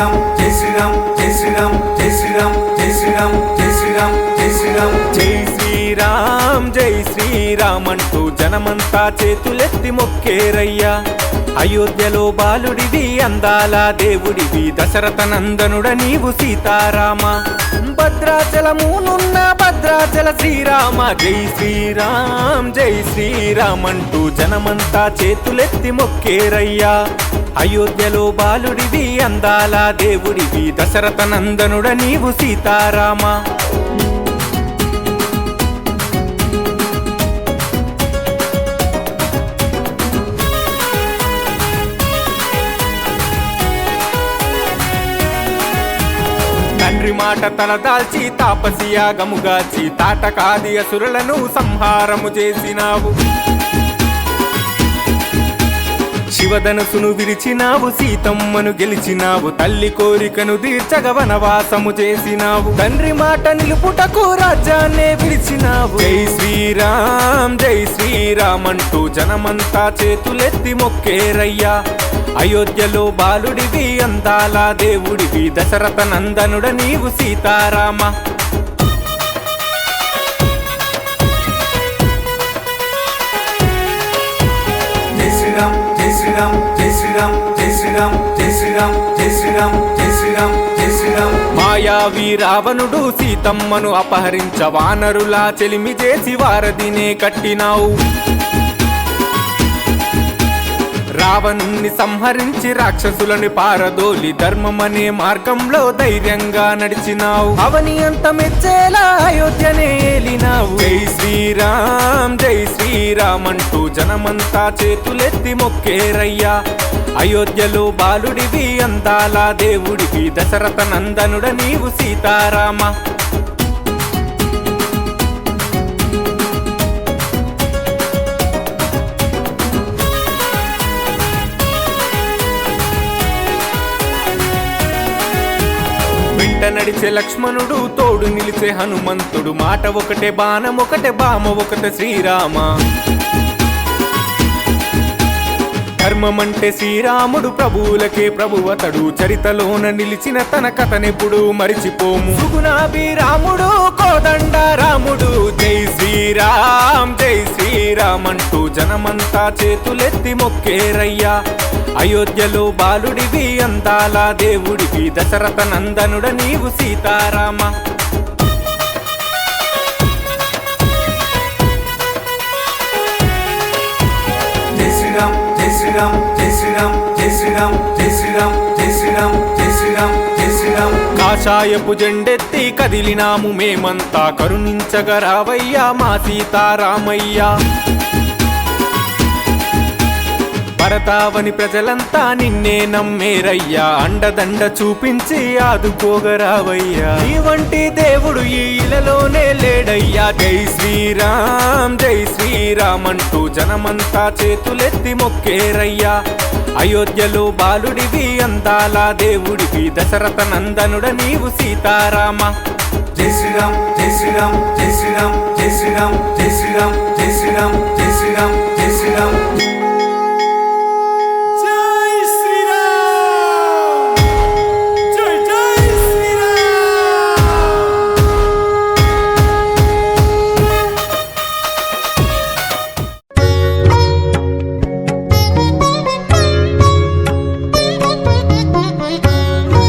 శ్రీరామ్ జై శ్రీరామ్ జై శ్రీరామ్ జై శ్రీరామ్ జై శ్రీరామ్ జై శ్రీరామ్ జై శ్రీరామ్. జై శ్రీరామ్ జై శ్రీరామ్ అంటూ జనమంతా చేతులెత్తి మొక్కేరయ్యా. అయోధ్యలో బాలుడివి అందాల దేవుడివి దశరథ నందనుడ నీవు సీతారామ. భద్రాచలమునున్న భద్రాచల శ్రీరామ. జై శ్రీరామ్ జై శ్రీరామ్ అంటూ జనమంతా చేతులెత్తి మొక్కేరయ్యా. అయోధ్యలో బాలుడివి అందాల దేవుడివి దశరథ నందనుడ నీవు సీతారామ. తండ్రి మాట తలదాల్చి తాపసియాగముగాచి తాటకాది అసురులను సంహారము చేసినావు. శివధనుసును విరిచినావు సీతమ్మను గెలిచినావు తల్లి కోరికను తీర్చగ వనవాసము చేసినావు. తండ్రి మాట నిలుపుటకు రాజ్యాన్నే విడిచినావు. జై శ్రీరామ్ జై శ్రీరామ్ అంటూ జనమంతా చేతులెత్తి మొక్కేరయ్యా. అయోధ్యలో బాలుడివి అందాల దేవుడివి దశరథ నందనుడ నీవు సీతారామ. శ్రీరామ్ జై శ్రీరామ్ జై శ్రీరామ్ జై శ్రీరామ్ జై శ్రీరామ్ జై శ్రీరామ్ జై శ్రీరామ్. మాయావి రావణుడు సీతమ్మను అపహరించ వానరులా చెలిమి చేసి వారధినే కట్టినావు. రావణుణ్ణి సంహరించి రాక్షసులని పారదోలి ధర్మమనే మార్గంలో ధైర్యంగా నడిచినావు. అవని అంత మెచ్చేలా జై శ్రీరామ్ జై శ్రీరామ్ అంటూ జనమంతా చేతులెత్తి మొక్కేరయ్యా. అయోధ్యలో బాలుడివి అందాల దేవుడివి దశరథ నందనుడ నీవు సీతారామ. నడిచే లక్ష్మణుడు తోడు నిలిచే హనుమంతుడు. మాట ఒకటే బాణం ఒకటే బామ ఒకటే శ్రీరామ. ధర్మమంటే శ్రీరాముడు ప్రభువులకే ప్రభువతడు. చరితలోన నిలిచిన తన కథనెప్పుడు మరిచిపోము. సుగుణాభి రాముడు కోదండ రాముడు. జై శ్రీరామ్ జై శ్రీరామ్ అంటూ జనమంతా చేతులెత్తి మొక్కేరయ్యా. అయోధ్యలో బాలుడివి అందాల దేవుడివి దశరథ నందనుడ నీవు సీతారామ. శ్రీరామ్ జై శ్రీరామ్ జై శ్రీరామ్ జై శ్రీరామ్ జై శ్రీరామ్ జై శ్రీరామ్ జై శ్రీరామ్. కాషాయపు జెండెత్తి కదిలినాము మేమంతా. కరుణించగరావయ్యా మా సీతారామయ్యా. భరతావని ప్రజలంతా నిన్నే నమ్మేరయ్యా. అండదండ చూపించి ఆదుకోగరావయ్యా. నీ వంటి దేవుడు ఈ ఇలలోనే లేడయ్యా. జై శ్రీరామ్ జై శ్రీరామ్ అంటూ జనమంతా చేతులెత్తి మొక్కేరయ్యా. అయోధ్యలో బాలుడివి అందాల దేవుడివి దశరథ నందనుడ నీవు సీతారామ. జై శ్రీరామ్ జై శ్రీరామ్ జై శ్రీరామ్ జై శ్రీరామ్ జై శ్రీరామ్ జై శ్రీరామ్ జై